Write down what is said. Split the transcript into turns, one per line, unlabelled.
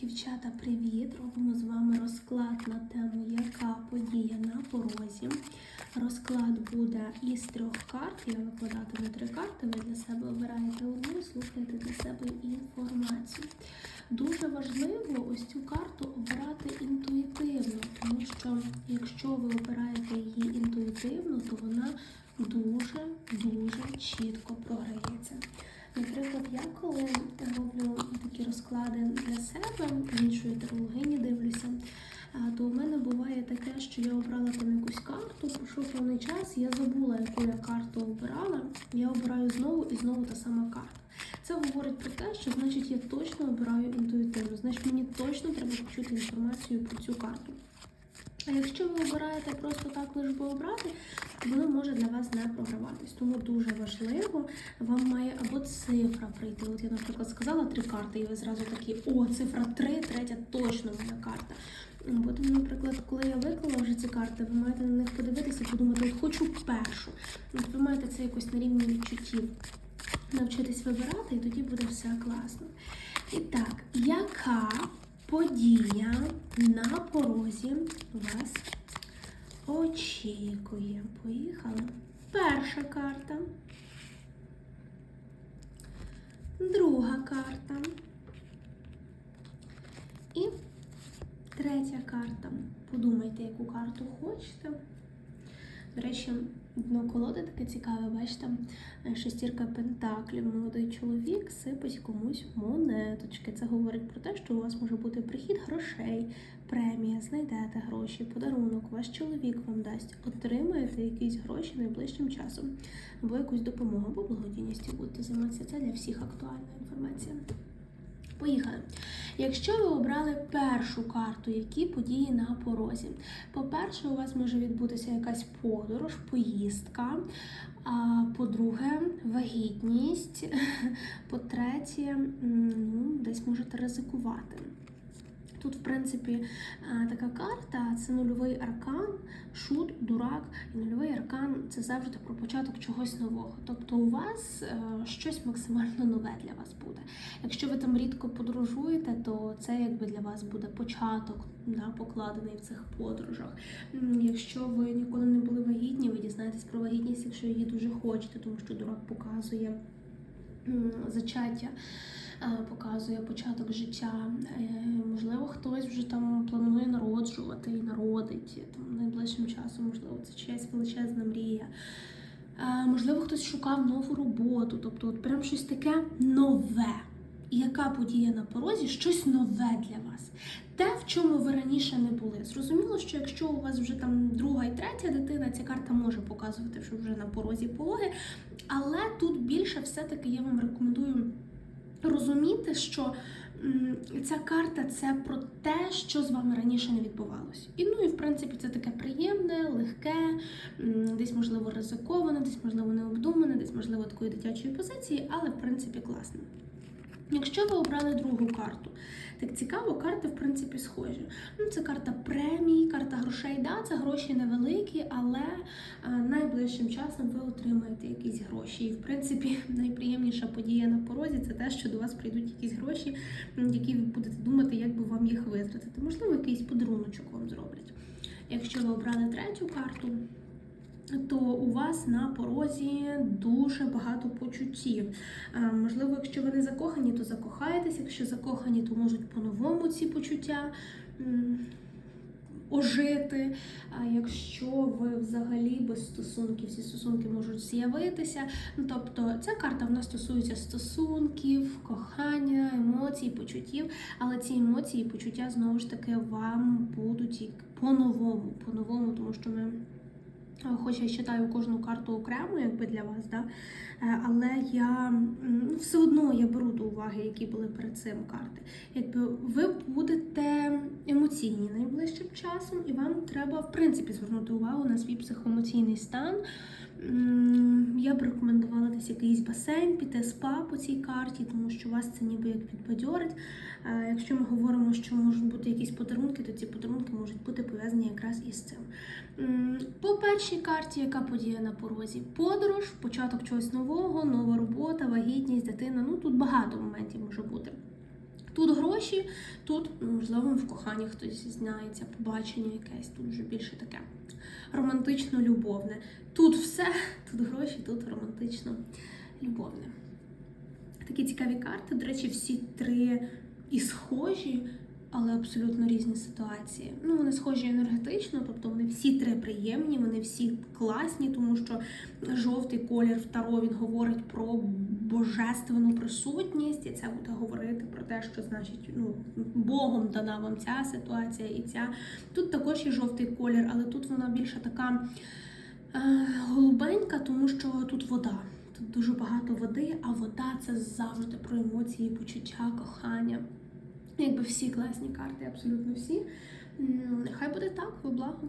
Дівчата, привіт! Робимо з вами розклад на тему, яка подія на порозі. Розклад буде із трьох карт. Я викладатиму три карти. Ви для себе обираєте одну, слухаєте для себе інформацію. Дуже важливо ось цю карту обирати інтуїтивно, тому що якщо ви обираєте її інтуїтивно, то вона дуже дуже чітко програється. Наприклад, я коли розклади для себе, іншої терологині дивлюся, то в мене буває таке, що я обрала там якусь карту, пройшов певний час, я забула, яку я карту обирала. Я обираю знову і знову та сама карта. Це говорить про те, що значить я точно обираю інтуїтивно, значить мені точно треба почути інформацію про цю карту. А якщо ви обираєте просто так лише би обрати, воно може для вас не програватись. Тому дуже важливо, вам має або цифра прийти. От я, наприклад, сказала три карти, і ви зразу такі, о, цифра три, третя точно моя карта. Потім, наприклад, коли я виклала вже ці карти, ви маєте на них подивитися і подумати, от хочу першу. От ви маєте це якось на рівні відчуттів навчитись вибирати, і тоді буде все класно. І так, яка подія на порозі вас очікує? Поїхали. Перша карта. Друга карта. І третя карта. Подумайте, яку карту хочете. До речі, дно колоди таке цікаве, бачите, шестірка пентаклів, молодий чоловік сипить комусь монеточки. Це говорить про те, що у вас може бути прихід грошей, премія, знайдете гроші, подарунок, ваш чоловік вам дасть, отримаєте якісь гроші найближчим часом, або якусь допомогу, або благодійністю будете займатися. Це для всіх актуальна інформація. Поїхали. Якщо ви обрали першу карту, які події на порозі? По-перше, у вас може відбутися якась подорож, поїздка. А по-друге, вагітність. По-третє, ну, десь можете ризикувати. Тут, в принципі, е, така карта це нульовий аркан, шут, дурак. І нульовий аркан це завжди про початок чогось нового. Тобто у вас е, щось максимально нове для вас буде. Якщо ви там рідко подорожуєте, то це якби для вас буде початок, да, покладений в цих подорожах. Якщо ви ніколи не були вагітні, ви дізнаєтесь про вагітність, якщо її дуже хочете, тому що дурак показує зачаття. Е, Показує початок життя. Е, Можливо, хтось вже там планує народжувати і народить там найближчим часом, можливо, це чиясь величезна мрія. Е, Можливо, хтось шукав нову роботу, тобто от прям щось таке нове. І яка подія на порозі? Щось нове для вас. Те, в чому ви раніше не були. Зрозуміло, що якщо у вас вже там друга і третя дитина, ця карта може показувати, що вже на порозі пологи. Але тут більше все-таки я вам рекомендую розуміти, що ця карта це про те, що з вами раніше не відбувалося. І ну і в принципі це таке приємне, легке, десь можливо ризиковане, десь можливо необдумане, десь можливо такої дитячої позиції, але в принципі класно. Якщо ви обрали другу карту, так цікаво, карти в принципі схожі. Ну, це карта премій, карта грошей. Да, це гроші невеликі, але е, найближчим часом ви отримаєте якісь гроші. І в принципі найприємніша подія на порозі це те, що до вас прийдуть якісь гроші, які ви будете думати, як би вам їх витратити. Можливо, якийсь подаруночок вам зроблять. Якщо ви обрали третю карту, то у вас на порозі дуже багато почуттів. Е, Можливо, якщо ви не закохані, то закохаєтесь. Якщо закохані, то можуть по-новому ці почуття ожити. А якщо ви взагалі без стосунків, ці стосунки можуть з'явитися. Ну, тобто, ця карта в нас стосується стосунків, кохання, емоцій, почуттів. Але ці емоції і почуття знову ж таки вам будуть по-новому, по-новому, тому що ми. Е, Хоч я читаю кожну карту окремо, якби для вас, да? Е, але я ну, все одно я беру до уваги, які були перед цим карти. Якби ви будете емоційні найближчим часом, і вам треба в принципі звернути увагу на свій психоемоційний стан. Я б рекомендувала десь якийсь басейн, піти спа по цій карті, тому що вас це ніби як підбадьорить. Якщо ми говоримо, що можуть бути якісь подарунки, то ці подарунки можуть бути пов'язані якраз із цим. По першій карті, яка подія на порозі? Подорож, початок чогось нового, нова робота, вагітність, дитина. Ну тут багато моментів може бути. Тут гроші, тут, можливо, в коханні хтось зізнається, побачення якесь, тут вже більше таке романтично-любовне. Тут все, тут гроші, тут романтично-любовне. Такі цікаві карти. До речі, всі три і схожі, але абсолютно різні ситуації. Ну, вони схожі енергетично, тобто вони всі три приємні, вони всі класні, тому що жовтий колір в Таро він говорить про божественну присутність, і це буде говорити про те, що значить ну, Богом дана вам ця ситуація і ця. Тут також є жовтий колір, але тут вона більше така е, голубенька, тому що тут вода. Тут дуже багато води, а вода це завжди про емоції, почуття, кохання. Якби всі класні карти, абсолютно всі. Хай буде так, во благо.